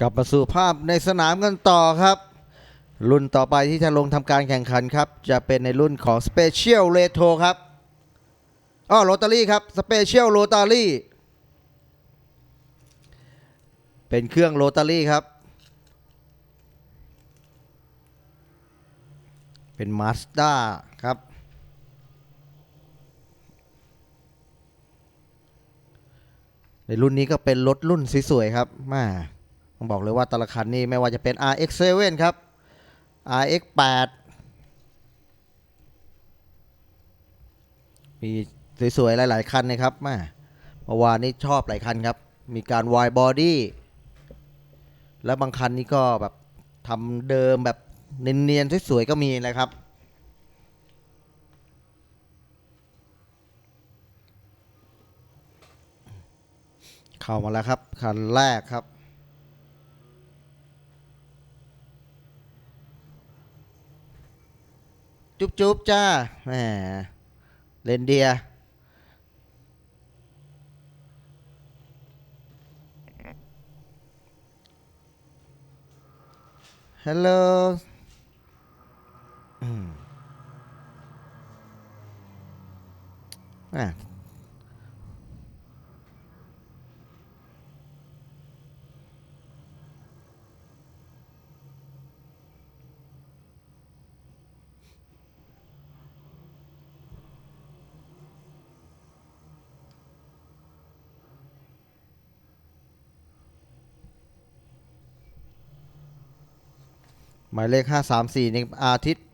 กลับมาสู่ภาพในสนามกันต่อครับ รุ่นต่อไปที่จะลงทำการแข่งขันครับ จะเป็นในรุ่นของ Special r e t o ครับอ้อโรตารี่ครับ Special r o t a r y เป็นเครื่องโรตารี่ครับ เป็นมาสด้าครับในรุ่นนี้ก็เป็นรถรุ่นสวยๆครับมา ต้องบอกเลยว่าแต่ละคันนี่ไม่ว่าจะเป็น RX7 ครับ RX8 มีสวยๆ หลาย ๆ คันนะครับแมาเมื่อวานนี้ชอบหลายคันครับ มีการวายบอดี้แล้วบางคันนี้ก็แบบทำเดิมแบบเนียนๆ สวยๆ ก็มีเลยครับเข้ามาแล้วครับ คันแรกครับ จุ๊บจุ๊บจ้าแหมเลนเดียฮัลโหล หมายเลข 534นี่อาทิตย์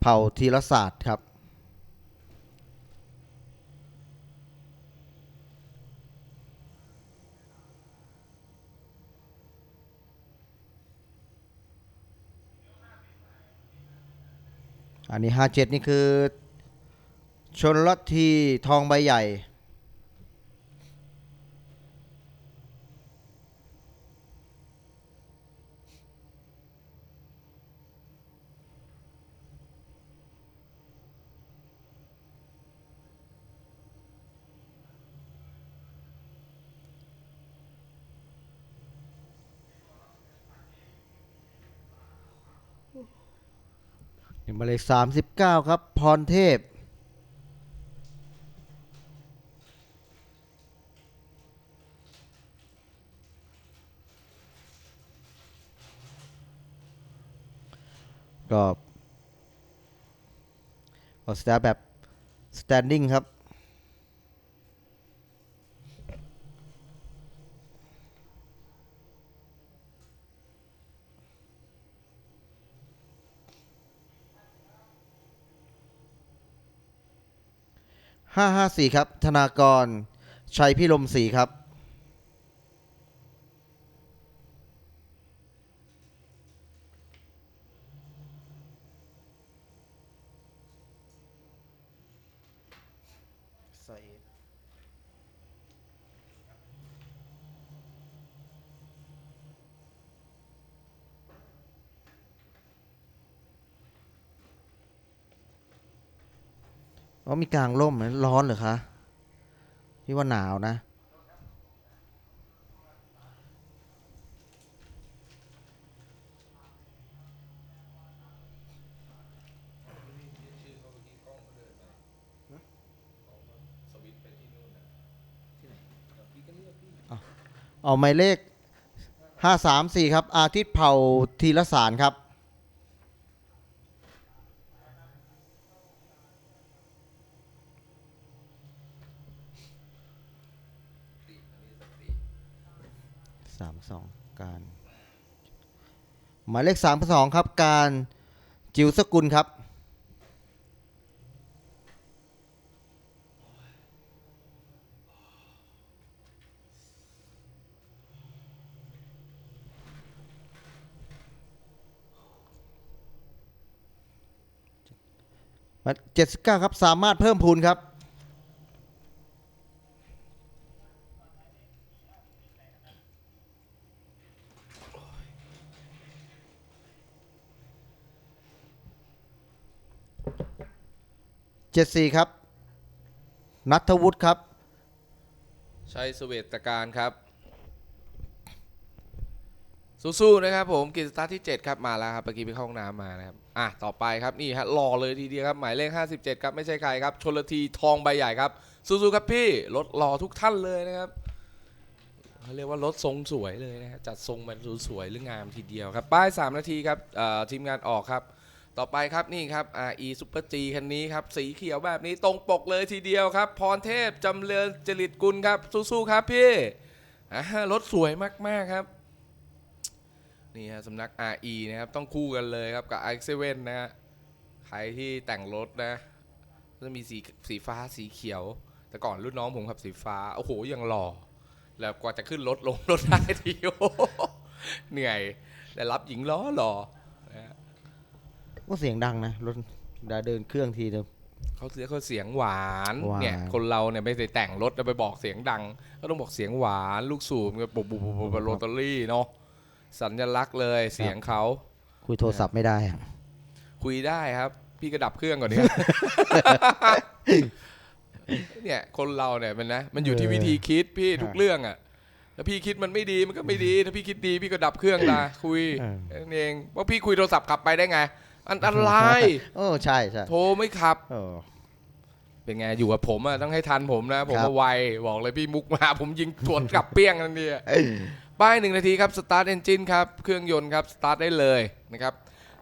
เผ่าธีรศาสตร์ครับอันนี้ 57 นี่คือ ชนลัทีทองใบใหญ่ หมายเลขสามสิบเก้าครับ พรเทพก็ออกสตาร์แบบ standing ครับ 554 ครับ ธนากร ชัยพิรมศรีครับ อ๋อมีกลางร่มไหมร้อนหรือคะพี่ว่าหนาวนะ เอาหมายเลข 534 ครับ อาทิตย์เผ่าทีละสารครับ มายเลขสามสองครับ การจิวสกุลครับ เจ็ดสิบเก้าครับ สามารถเพิ่มพูนครับ เจ็ดสี่ครับ นัทวุฒิครับ ชัยสเวตการครับ สู้ๆนะครับผมกิจสตาร์ทที่ 7 ครับ มาแล้วครับเมื่อกี้ไปเข้าห้องน้ำมานะครับ อะ ต่อไปครับนี่ฮะรอเลยทีเดียวครับ หมายเลข 57 ครับ ไม่ใช่ใครครับ ชนละทีทองใบใหญ่ครับ สู้ๆครับพี่ รถรอทุกท่านเลยนะครับเขาเรียกว่ารถทรงสวยเลยนะฮะจัดทรงมันสวยๆหรืองามทีเดียวครับ ป้าย 3 นาทีครับทีมงานออกครับ ต่อไปครับนี่ครับ RE Super G คันนี้ครับ สีเขียวแบบนี้ตรงปกเลยทีเดียวครับ พรเทพจำเริญจริตกุลครับ สู้ๆครับพี่รถสวยมาก ๆ ครับ นี่ฮะสำนัก RE นะครับ ต้องคู่กันเลยครับ กับ i7 นะฮะใครที่แต่งรถนะจะมีสีสีฟ้าสีเขียว แต่ก่อนรุ่นน้องผมขับสีฟ้า โอ้โหยังหล่อ แล้วกว่าจะขึ้นรถลงรถได้ทีโอ้เหนื่อย แต่รับหญิงล้อหล่อ ก็เสียงดังนะรถเวลาเดินเครื่องทีเดียว เขาเสียเขาเสียงหวานหวาน เนี่ยคนเราเนี่ยไม่ได้แต่งรถแล้วไปบอกเสียงดัง ก็ต้องบอกเสียงหวานลูกสูบกับปุบปุบปุบปุบโรตารี่เนาะสัญลักษณ์เลยเสียงเขาคุยโทรศัพท์ไม่ได้อะคุยได้ครับ พี่ก็ดับเครื่องก่อนเนี่ย เนี่ยคนเราเนี่ยมันนะมันอยู่ที่วิธีคิดพี่ทุกเรื่องอะถ้าพี่คิดมันไม่ดีมันก็ไม่ดี ถ้าพี่คิดดีพี่ก็ดับเครื่องละคุยแค่นั้นเองว่าพี่คุยโทรศัพท์กลับไปได้ไง อันตรายโอ้ใช่ใช่โทรไม่ขับโอ้เป็นไงอยู่กับผมอะต้องให้ทันผมนะ ผมครับมาไวบอกเลยพี่มุกมาผมยิงสวนกลับเปี้ยงทันทีอะป้ายหนึ่งนาทีครับสตาร์ทเอนจินครับ เครื่องยนต์ครับสตาร์ทได้เลยนะครับ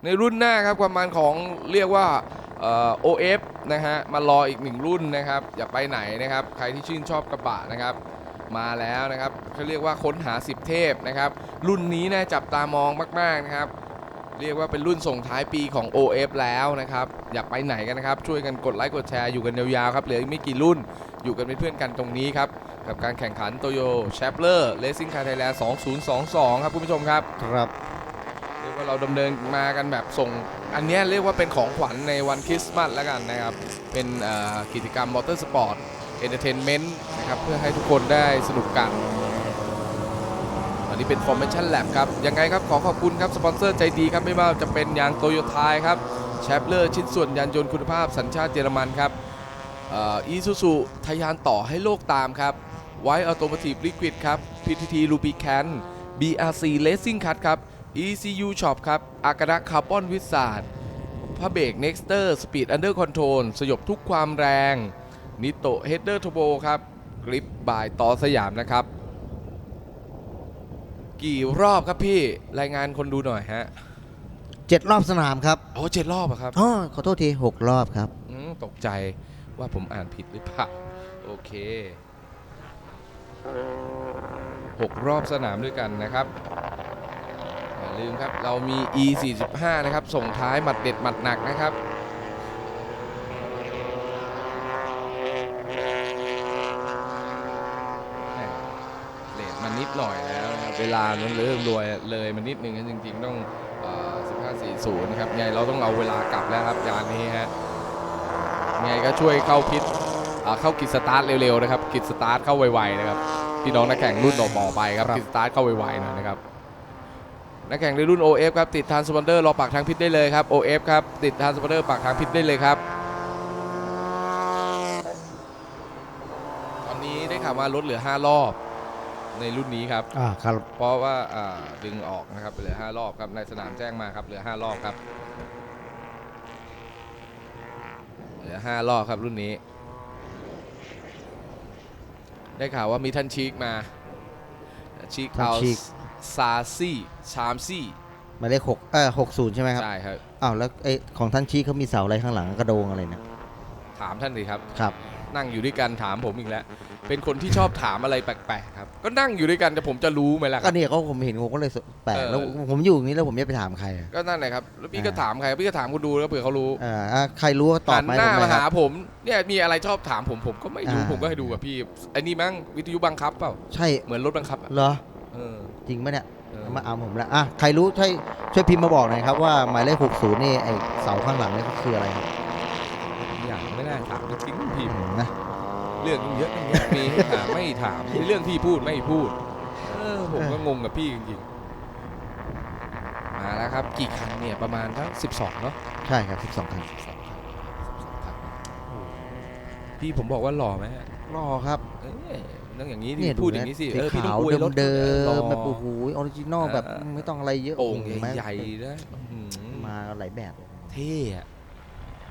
ในรุ่นหน้าครับความมันของเรียกว่าเอ่อ OF นะฮะมารออีกหนึ่งรุ่นนะครับ อย่าไปไหนนะครับ ใครที่ชื่นชอบกระบะนะครับมาแล้วนะครับเขาเรียกว่าค้นหา 10 เทพนะครับ รุ่นนี้นะจับตามองมาก ๆ นะครับ เรียกว่าเป็นรุ่นส่งท้ายปีของ OF แล้วนะครับ อย่าไปไหนกันนะครับ ช่วยกันกดไลค์กดแชร์อยู่กันยาวๆครับเหลืออีกไม่กี่รุ่นอยู่กันเป็นเพื่อนกันตรงนี้ครับ กับการแข่งขันโตโยแชปเลอร์เลสซิ่งคาร์ไทยแลนด์2022 ครับคุณผู้ชมครับ ครับ เรียกว่าเราดำเนินมากันแบบส่ง อันเนี้ยเรียกว่าเป็นของขวัญในวันคริสต์มาสแล้วกันนะครับ เป็นเอ่อกิจกรรมมอเตอร์สปอร์ตเอนเตอร์เทนเมนต์นะครับ เพื่อให้ทุกคนได้สนุกกันอั นนี้เป็น Formation Lab ครับ ยังไงครับขอขอบคุณครับ สปอนเซอร์ใจดีครับ ไม่ว่าจะเป็นยางโตโยต้ายครับแชปเลอร์ชิ้นส่วนยานยนต์คุณภาพสัญชาติเยอรมันครับอีซูซูทยานต่อให้โลกตามครับไวออโต m o ทีฟลิควิดครับ PTT r u b i c a n BRC Racing Cut ครับ ECU Shop ครับอากาดะคาร์บอนวิสาดพระเบรก Nexter Speed Under Control สยบทุกความแรงนิโตเฮดเดอร์ Turbo ครับกริปบายต่อสยามนะครับ กี่รอบครับพี่รายงานคนดูหน่อยฮะเจ็ดรอบสนามครับโอ้เจ็ดรอบอะครับอ๋อขอโทษทีหกรอบครับอืมตกใจว่าผมอ่านผิดหรือเปล่าโอเคหกรอบสนามด้วยกันนะครับอย่าลืมครับเรามี e 4 5นะครับ ส่งท้ายหมัดเด็ดหมัดหนักนะครับ แหม่เลทมานิดหน่อยแล้วนะครับ เวลามันเริ่มรวยเลยมันนิดนึงนะจริง ๆ ต้องเอ่อ1540 นะครับไงเราต้องเอาเวลากลับแล้วครับยานนี้ฮะไงก็ช่วยเข้าพิษอ่าเข้ากิจสตาร์ทเร็วๆนะครับกิจสตาร์ทเข้าไวๆนะครับพี่น้องนักแข่งรุ่นต่อๆไปครับครับกิจสตาร์ทเข้าไวๆหน่อยนะครับนักแข่งในรุ่น OF ครับติดทานสปอนเดอร์รอปากทางพิษได้เลยครับ OF ครับติดทานสปอนเดอร์ปากทางพิษได้เลยครับตอนนี้ได้ข่าวว่าลดเหลือ 5 รอบ ในรุ่นนี้ครับ อ่าครับ เพราะว่าอ่าดึงออกนะครับเหลือ 5 รอบครับในสนามแจ้งมาครับเหลือ 5 รอบครับ เหลือ 5 รอบครับรุ่นนี้ ได้ข่าวว่ามีท่านชีกมาชีกท่านเอาชีคซาซี่ชามซี่หมายเลขหกเออหกศูนย์ใช่ไหมครับใช่ครับ อ้าวแล้วไอ้ของท่านชี้เขามีเสาอะไรข้างหลังกระโดงอะไรนะถามท่านสิครับ ครับ นั่งอยู่ด้วยกันถามผมอีกแล้ว เป็นคนที่ชอบถามอะไรแปลกๆครับ ก็นั่งอยู่ด้วยกันแต่ผมจะรู้ไหมล่ะคก็รับ เนี่ยเขาผมเห็นผมก็เลยแปลกเออ แล้วผมอยู่อย่างนี้แล้วผมจะไปถามใครอะ ก็นั่นแหละครับแล้วพี่ก็อ่า ถามใครพี่ก็ถามคนดูแล้วเผื่อเขารู้อ่าอะใครรู้ก็ตอบหันมาหน้าให้ผมมาหน่อยคหารับ ผมเนี่ยมีอะไรชอบถามผมผมก็ไม่รู้อ่า ผมก็ให้ดูกับพี่ไอ้นี่มั้งวิทยุบังคับเปล่าใช่เหมือนรถบังคับอะเหรอเออจริงไหมเนี่ยเออ เอามาเอาผมละอะใครรู้ช่วยช่วยพิมพ์มาบอกหน่อยครับว่าหมายเลขหกศูนย์นี่ไอเสาข้างหลังนี่ก็คืออะไรครับ อย่างไม่น่าถามจริงๆพี่ อืมนะ เรื่องเยอะอย่างเงี้ยมีให้ถามไม่ถามเรื่องพี่พูดไม่พูดเออผมก็งงกับพี่จริงๆมาแล้วครับกี่คันเนี่ยประมาณทั้ง12เนาะใช่ครับสิบสองคันพี่ผมบอกว่าหล่อไหมฮะรอครับเอ้ยต้องอย่างนี้ดิเนี่ยดูพูดอนะย่างนี้สิสีเออพี่ต้องขาวอวยรถเดิมหล่อๆแบบโอ้โหออริจินอลแบบเออ ไม่ต้องอะไรเยอะโอ่งเห็นไมใหญ่ๆนะอื้อหือมาหลายแบบ เท่อะ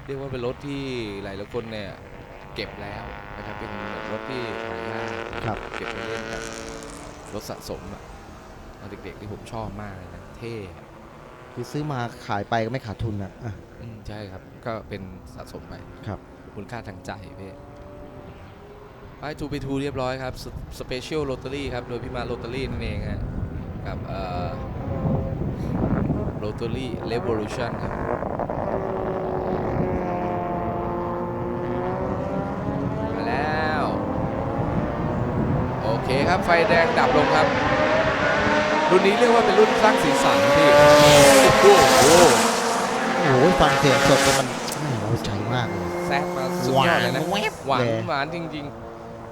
เรียกว่าเป็นรถที่หลายๆคนเนี่ย เก็บแล้วนะครับเป็นรถที่หายากครับ เก็บไปเล่นกันรถสะสมอะตอนเด็กๆที่ผมชอบมากเลยนะเท่อะคือซื้อมาขายไปก็ไม่ขาดทุนนะอะ อืมใช่ครับ ก็เป็นสะสมไปครับมูลค่าทางใจพี่ไปทูไปทูเรียบร้อยครับสเปเชียลโรตารี่ครับ โดยพี่มาโรตารี่นั่นเองฮะกับเอ่อโรตารี่เรวอลูชันครับ มา แล้ว โอเคครับไฟแดงดับลงครับ รุ่นนี้เรียกว่าเป็นรุ่นสร้างสีสันพี่โอ้โหโอ้โหฟังเสียงสดแล้วมันแหม่เราใจมากเลยแซกมาสุดยอดเลยนะหวานแวบหวานเลยหวานจริง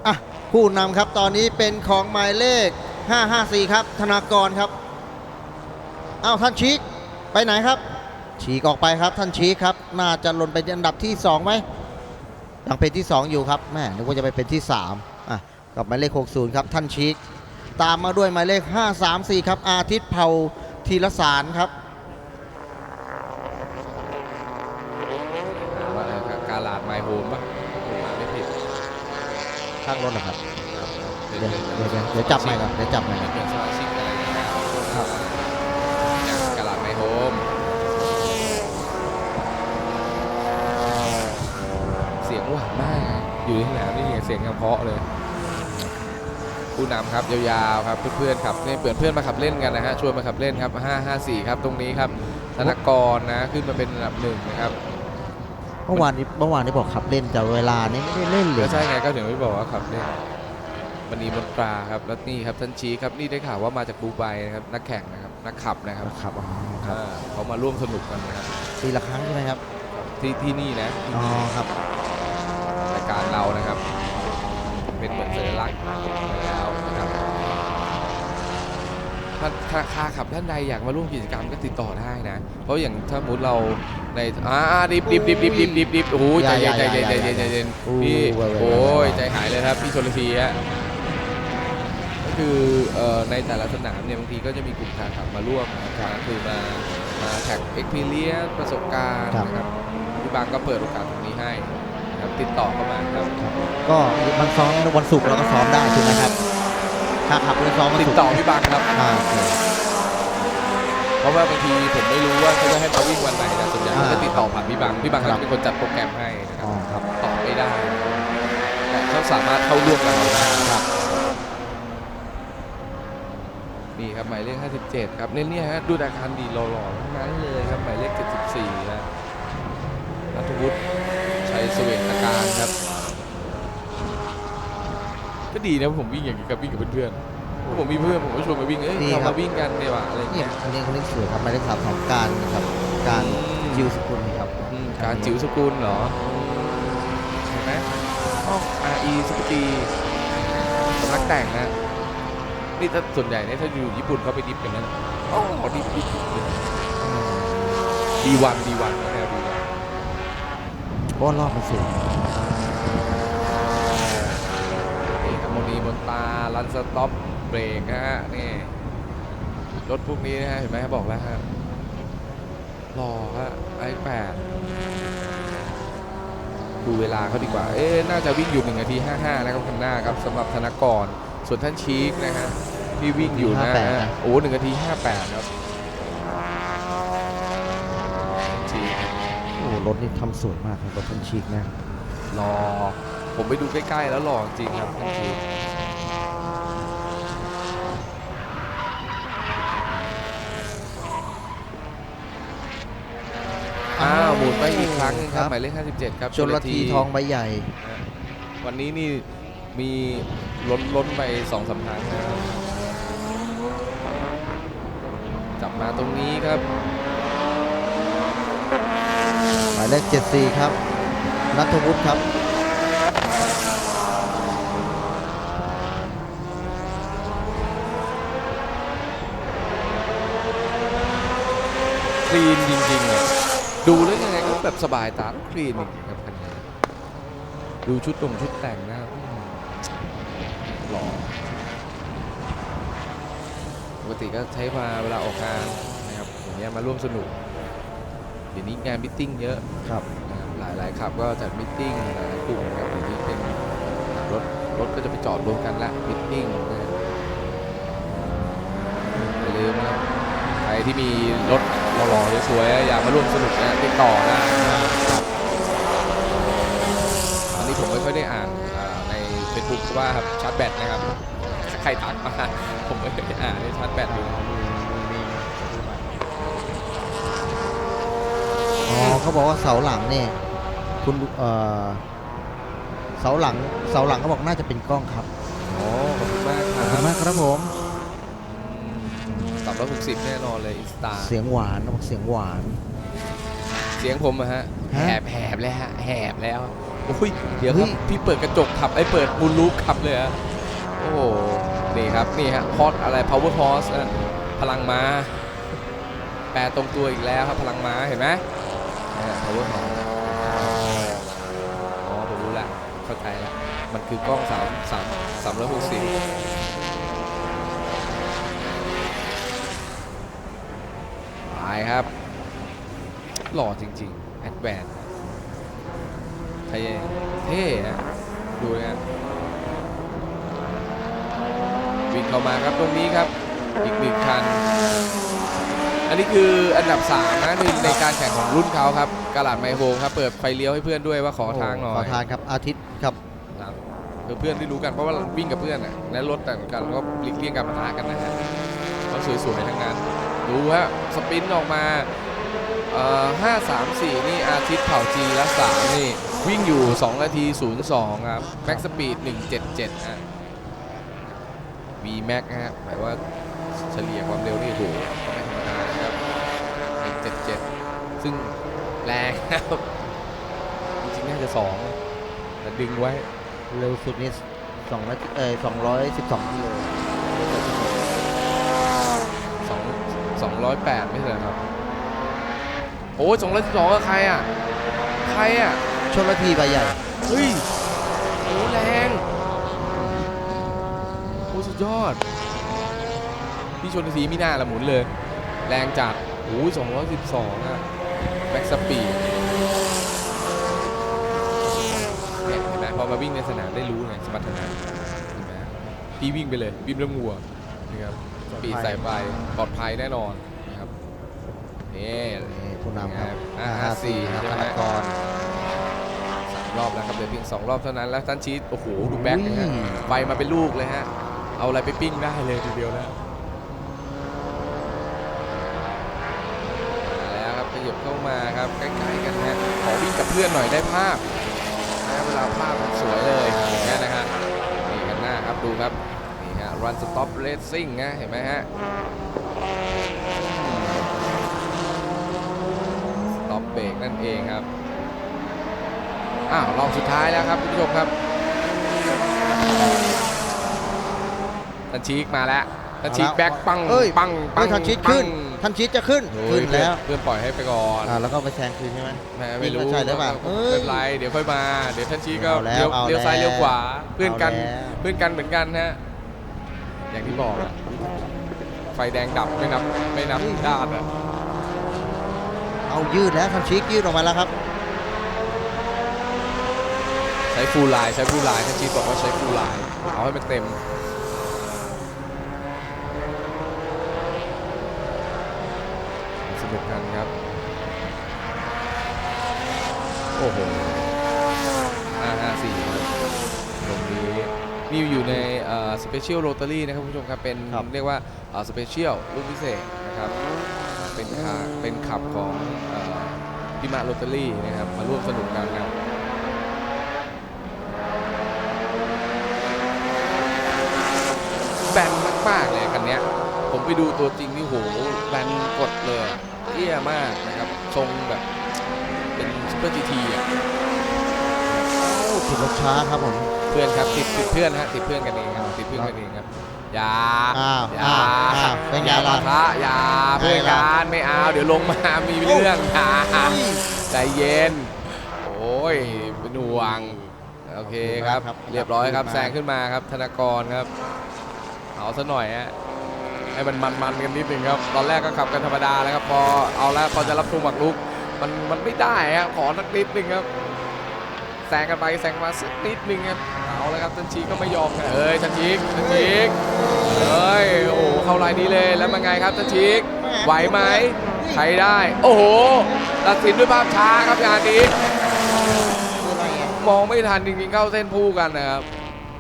อะผู้นำครับตอนนี้เป็นของหมายเลข 554 ครับ ธนากรครับอ้าวท่านชีกไปไหนครับ ฉีกออกไปครับท่านชีกครับ น่าจะหล่นไปอันดับที่ 2 ไหม ยังเป็นที่ 2 อยู่ครับแม่นึกว่าจะไปเป็นที่3อะกับหมายเลข 60 ครับ ท่านชีกตามมาด้วยหมายเลข 534 ครับ อาทิตย์เผาธีรสารครับๆว่าเออกาลาดไมโฮมป่ะผมอ่านไม่ผิดข้างรถเหรอครับเดี๋เดี๋ยวเดี๋ยวเดี๋ยวเดี๋ยวจับใหม่ก่อนเดี๋ยวจับใหม่ก่อนเป็นสมาชิกอะไรอย่างเงี้ย ครับ อย่างกาลาดไมโฮม เสียงหวานมาก อยู่ที่ไหนนี่เสียงยังเพราะเลย ผู้นำครับยาวๆครับเพื่อนๆครับนี่เปิดเพื่อนมาขับเล่นกันนะฮะชวนมาขับเล่นครับ 554 ครับตรงนี้ครับธนกรนะขึ้นมาเป็นอันดับหนึ่งนะครับเมื่อวานนี้เมื่อวานนี้บอกขับเล่นแต่เวลานี้ไม่ได้เล่นเลยก็ใช่ไงก็ถึงไม่บอกว่าขับเล่นมณีมนตราครับแล้วนี่ครับท่านชี้ครับนี่ได้ข่าวว่ามาจากดูไบนะครับนักแข่งนะครับนักขับนะครับครับอ๋อครับอ่าเขามาร่วมสนุกกันนะครับปีละครั้งใช่ไหมครับที่ที่นี่นะที่อ๋อนี่ครับ รายการเรานะครับ เป็นเหมือนสัญลักษณ์ไป แล้วนะครับถ้าถ้าคาขับท่านใดอยากมาร่วมกิจกรรมก็ติดต่อได้นะ เพราะอย่างถ้าสมมติเราในอ่าดิบดิบดิบดิบดิบดิบดิบโอ้โหใจเย็นใจเย็นใจเย็นใจเย็นพี่โอ้ยใจหายเลยครับพี่ชนละทีฮะก็คือเอ่อในแต่ละสนามเนี่ยบางทีก็จะมีกลุ่มการขับมาร่วมนะครับคือมามาแท็กเอ็กเพรียประสบการณ์นะครับพี่บางก็เปิดโอกาสตรงนี้ให้นะครับ ติดต่อเข้ามาครับครับก็มันซ้อมวันศุกร์เราก็ซ้อมได้ถูกไหมครับถ้าขับเล่นซ้อมวันติดศุกร์ต่อพี่บางครับ อ่าโอเค เพราะว่าบางทีผมไม่รู้ว่าเขาจะให้มาวิ่งวันไหนนะส่วนใหญ่อ่าเขาจะติดต่อผ่านพี่บางพี่บางครัเขาบจะเป็นคนจัดโปรแกรมให้นะครัอ๋บอครับตอบไม่ได้แต่เขาสามารถเข้าร่วมกับเราได้ครับนี่ครับหมายเลข 57 ครับเนี่ยเนี่ยฮะดูอาคารดีหล่อๆทั้งนั้นเลยครับหมายเลข 74นะนัทวุฒิชัยเสวตการครับ ก็ดีนะผมวิ่งอย่างนี้กับวิ่งกับเพื่อนๆผมมีเพื่อนผมก็ชวนมาวิ่งเอ้ยดีเราครัมาบวิ่งกันดีกว่าอะไรเนี่เงี้ยยอันนี้คนนี้สวยครับหมายเลขสามของการนะครับการอืมจิวสกุลครับอืมการจิ๋วสกุลเหรอเห็นไหมอ๋อ RE สกุตีสำนักแต่งนะนี่ถ้าส่วนใหญ่เนี่ยถ้าอยู่ญี่ปุ่นเขาไปดิฟกันนะอ๋อเขาดิฟดิฟดีวันดีวันแนวดีวัน เพราะว่ารอบมันสวย นี่ครับโมนีบน ตาลันสต็อปเบรกนะฮะนี่รถพวกนี้นะฮะเห็นไหมบอกแล้วฮะหล่อฮะไอแปดดูเวลาเขาดีกว่า เอ๊ะน่าจะวิ่งอยู่1นาที 55 นะครับข้างหน้าครับสำหรับธนกร ส่วนท่านชีกนะฮะที่วิ่งอยู่นะฮะโอ้หนึ่งนาที 58 ครับชีกโอ้รถนี่ทำสวยมากครับรถทันชีกนะรอผมไปดูใกล้ๆแล้วหล่อจริงครับท่านชีกอ้าว หมุนไปอีกครั้งหนึงครับหมายเลข57 ครับชนละทีทองใบใหญ่ วันนี้นี่มีล้นล้นไปสองสามครั้งนะครับจับมาตรงนี้ครับ หมายเลข74 ครับ นัทวุฒิครับ คลีนจริงๆเลย ดูแล้วยังไงก็แบบสบายตาคลีนจริงๆครับคันนี้ดูชุดตรงชุดแต่งนะครับอืมหล่อปกติก็ใช้มาเวลาออกงานนะครับอย่างเงี้ยมาร่วมสนุกเดี๋ยวนี้งานมิทติ้งเยอะครับนะครับหลายหลายขับก็จัดมิทติ้งหลายๆกลุ่มนะครับเดี๋ยวนี้เป็นรถรถก็จะไปจอดรวมกันละมิทติ้งนะครับอย่าลืมนะครับใครที่มีรถ หล่อๆสวยๆอยากมาร่วมสนุกนะติดต่อได้นะครับตอนนี้ผมไม่ค่อยได้อ่านอ่าใน Facebook เพราะว่าชาร์จแบตนะครับใครทักมาผมไม่ได้อ่านในชาร์จแบตอยู่อ๋อเขาบอกว่าเสาหลังเนี่ยคุณเอ่อเสาหลังเสาหลังเขาบอกน่าจะเป็นกล้องครับโอ้ขอบคุณมากคขรัอบบคุณมากครับผม 360 แน่นอนเลยอินสตาเสียงหวานบอกเสียงหวาน เสียงผมอะฮะแหบแหบแล้วฮะแหบแล้วโอ้ยเดี๋ยวฮ้ยพี่เปิดกระจกขับไอ้เปิดบูลลูปขับเลยอะโอ้โหนี่ครับนี่ฮะพอตอะไร power horse นะพลังม้าแปลตรงตัวอีกแล้วครับพลังม้าเห็นไหมนะฮะ power horse อ๋อผมรู้ละเข้าใจละมันคือกล้อง3 3 360ามสามร้อยหกสิบไปครับ หล่อจริงๆแอดแวนเท่เท่นะดูนะวิ่งเข้ามาครับตรงนี้ครับ อีกหนึ่งคัน อันนี้คืออันดับ3นะในในการแข่งของรุ่นเขาครับกาลาดไมโฮครับ เปิดไฟเลี้ยวให้เพื่อนด้วยว่าขอทางหน่อย ขอทางครับอาทิตย์ครับครับเพื่อเพื่อนได้รู้กันเพราะว่าวิ่งกับเพื่อนน่ะและรถแต่างกันก็หลีกเลี่ยงการปะทะกันนะฮะเขาสวยๆทั้งนั้น ดูฮะสปินออกมาเอ่อ5 3 4นี่อาทิตย์เผ่าจีและ3นี่ วิ่งอยู่ 2 นาที 02 ครับ แม็กสปีด 177ฮะ V Max นะฮะหมายว่าเฉลี่ยความเร็วนี่โหไม่ธรรมดานะครับ 177 ซึ่งแรงครับ จริงๆ น่าจะ 2 แต่ดึงไว้ เร็วสุดนี่สองร้อยเออสองร้อยสิบสองกิโล 208 ไม่ใช่ครับ โอ้ย212กับใครอะ ใครอะ ชนละทีไปใหญ่ เฮ้ย โอ้แรงโอ้สุดยอด พี่ชนทีมีหน้าละหมุนเลย แรงจัดโอ้ย212อะ แบ็กสปีดเห็นไหมพอมาวิ่งในสนามได้รู้ไงสมรรถนะเห็นไหมพี่วิ่งไปเลยวิ่งเรื่องวัวนะครับปีดสายไปปลอดภัยแน่นอน นะครับนี่นี่ผู้นำครับห้าห้าสี่ครับใช่ไหมธนากรสามรอบแล้วครับเหลือเพียงสองรอบเท่านั้นแล้วท่านชีสโอ้โหดูแบ็คนะฮะอุ้ยไฟมาเป็นลูกเลยฮะเอาอะไรไปปิ้งได้เลยทีเดียวนะมาแล้วครับขยับเข้ามาครับใกล้ๆกันฮะขอวิ่งกับเพื่อนหน่อยได้ภาพนะเวลาภาพมันสวยเลยอย่างเงี้ยนะฮะนี่กันหน้าครับดูครับนี่ฮะ run stop racing นะเห็นไหมฮะ สต็อปเบรก นั่นเองครับอ้าวรอบสุดท้ายแล้วครับคุณผู้ชมครับทันชีกมาแล้วทันชีกมาแล้วแบ็คปังเอ้ย ปังปัเฮ้งยทันชิดขึ้นปังทันชิดจะขึ้นโอ้ยขึ้นแล้วเพื่อนเพื่อนปล่อยให้ไปก่อนอ่าแล้วก็ไปแซงคืนใช่ไหมแหมไม่รู้วิ่งไม่ใช่หรือเปล่าไม่เอ้ยเป็นไรเดี๋ยวค่อยมาเดี๋ยวทันชีกก็เอาแล้วเลี้ยวเอาเลี้ยวซ้ายแล้วเลี้ยวขวาเพื่อนกันเอาแล้วเพื่อนกันเหมือนกันฮะอย่างที่บอกอะไฟแดงดับไม่นับไม่นับด้านอะ เอายืดแล้วทันชิดยืดออกมาแล้วครับ ใช้ฟูลไลน์ใช้ฟูลไลน์ทันชีกบอกว่าใช้ฟูลไลน์เอาให้มันเต็มสนุกกันครับ โอ้โห554ครับตรงนี้นี่อยู่ในสเปเชียลโรต a รี่นะครับคุณผู้ชมครับ เป็นครับเรียกว่าสเปเชียลรุ่นพิเศษนะครับ เป็นคาเป็นขับของพิมาโรต a รี่นะครับมาร่วมสนุกกันครับแบนมากๆเลยคันเนี้ยผมไปดูตัวจริงนี่โหแบนกดเลยเอี้ยมากนะครับทรงแบบเป็นซูเปอร์จีทีอะโอ้ผิดรถช้าครับผมเพื่อนครับติดติดเพื่อนฮะติดเพื่อนกันเองครับติดเพื่อนกันเองครับ อย่าอ้าวอย่าอ้าวอ้าวเป็นไงอย่าล่ะปะทะอย่าเพื่อนไงล่ะกันไม่เอาเดี๋ยวลงมามีเรื่องอย่าอุ้ยใจเย็น โอ้ยเป็นห่วงเอโอเคครับขอบคุณมากครับ เรียบร้อยครับขอบคุณมากแซงขึ้นมาครับ ธนากรครับเอาซะหน่อยฮะให้มันมันๆกันนิดหนึ่งครับ ตอนแรกก็ขับกันธรรมดาแล้วครับพอเอาแล้วพอจะรับทุกหมักลุก มันมันไม่ได้ฮะขอนักนิดหนึ่งครับแซงกันไปแซงมาสักนิดหนึ่งครับ เอาแล้วครับทันชีก็ไม่ยอมนะเอ้ยทันชีทันชีเอ้ยโอ้โหเข้าลายนี้เลยแล้วมันไงครับทันชีไหวไหมใช้ได้ โอ้โหตัดสินด้วยภาพช้าครับงานนี้มองไม่ทันจริงๆเข้าเส้นผู้กันนะครับ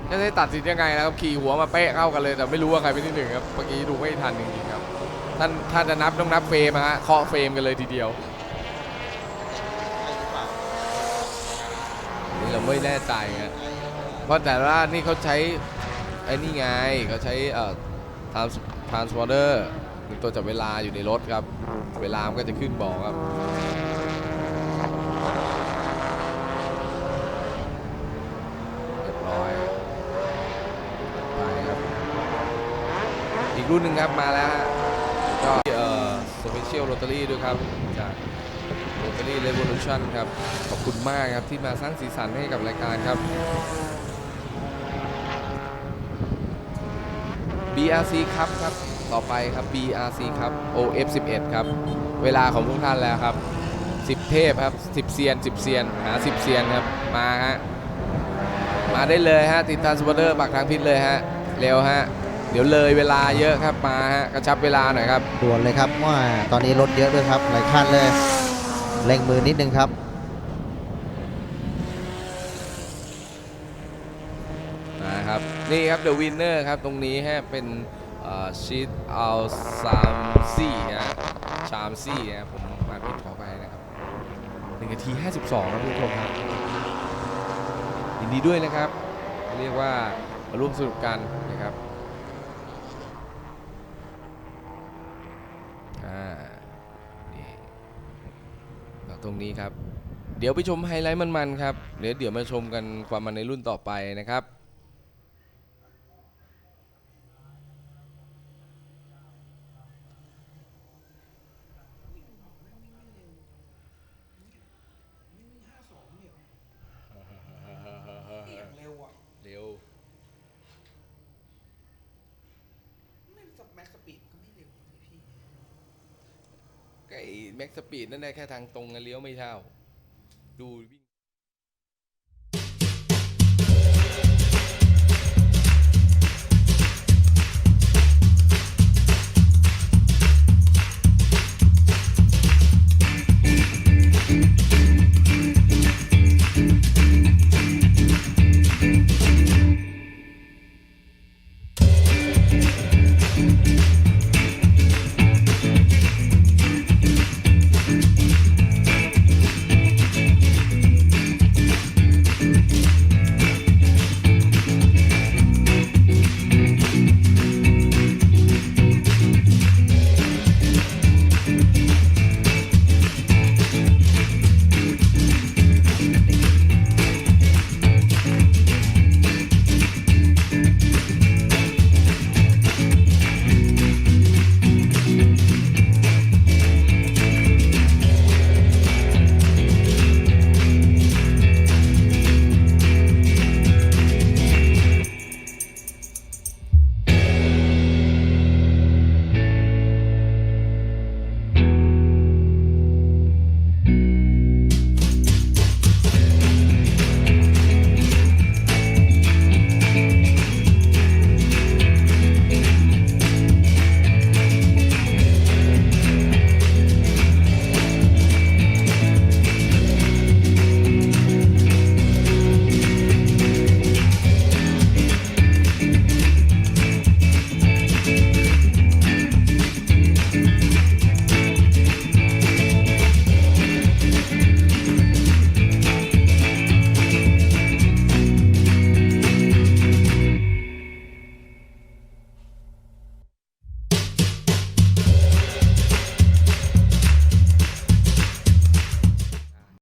จะได้ตัดสินยังไงนะครับขี่หัวมาเป๊ะเข้ากันเลย แต่ไม่รู้ว่าใครเป็นที่หนึ่งครับเมื่อกี้ดูไม่ทันจริงๆครับท่านถ้าจะนับต้องนับเฟรมนะฮะเคาะเฟรมกันเลยทีเดียวนี่เราไม่แน่ใจครับ เพราะแต่ว่านี่เขาใช้ไอ้นี่ไงเขาใช้เอ่อ trans transporter เป็นตัวจับเวลาอยู่ในรถครับ เวลามันก็จะขึ้นบอกครับเรียบร้อยไปครับ อีกรุ่นหนึ่งครับมาแล้วก็เอ่อสเปเชียลโรตารี่ด้วยครับจากโรตารี่เร o ว u ลูชันครับ ขอบคุณมากครับที่มาสร้างสีสันให้กับรายการครับ BRC ครับครับ ต่อไปครับ BRC ครับ OF11 ครับ เวลาของพวกท่านแล้วครับ 10 เทพครับ 10เซียน 10เซียน หา 10เซียนครับ มาฮะ มาได้เลยฮะ ติดตามสปอนเตอร์ปักทางพิษเลยฮะ เร็วฮะ เดี๋ยวเลยเวลาเยอะครับ มาฮะ กระชับเวลาหน่อยครับ ด่วนเลยครับว่าตอนนี้รถเยอะด้วยครับ หลายคันเลย เร่งมือนิดนึงครับ นะครับนี่ครับ The Winner ครับตรงนี้ฮะเป็นชีตเอาซามซี่ฮะชามซี่ฮะผมมาผิดขอไปนะครับ1นาที52ครับทุกคนครับยินดีด้วยนะครับ เรียกว่ามาร่วมสนุกกันนะครับอ่านี่ตรงนี้ครับ เดี๋ยวไปชมไฮไลท์มันๆครับเดี๋ยวเดี๋ยวมาชมกันความมันในรุ่นต่อไปนะครับ เร็วอะ เร็ว ไม่สแม็กสปีดก็ไม่เร็วเลยพี่ ไอ้แม็กสปีดนั่นแหละแค่ทางตรงนะเลี้ยวไม่เท่า ดู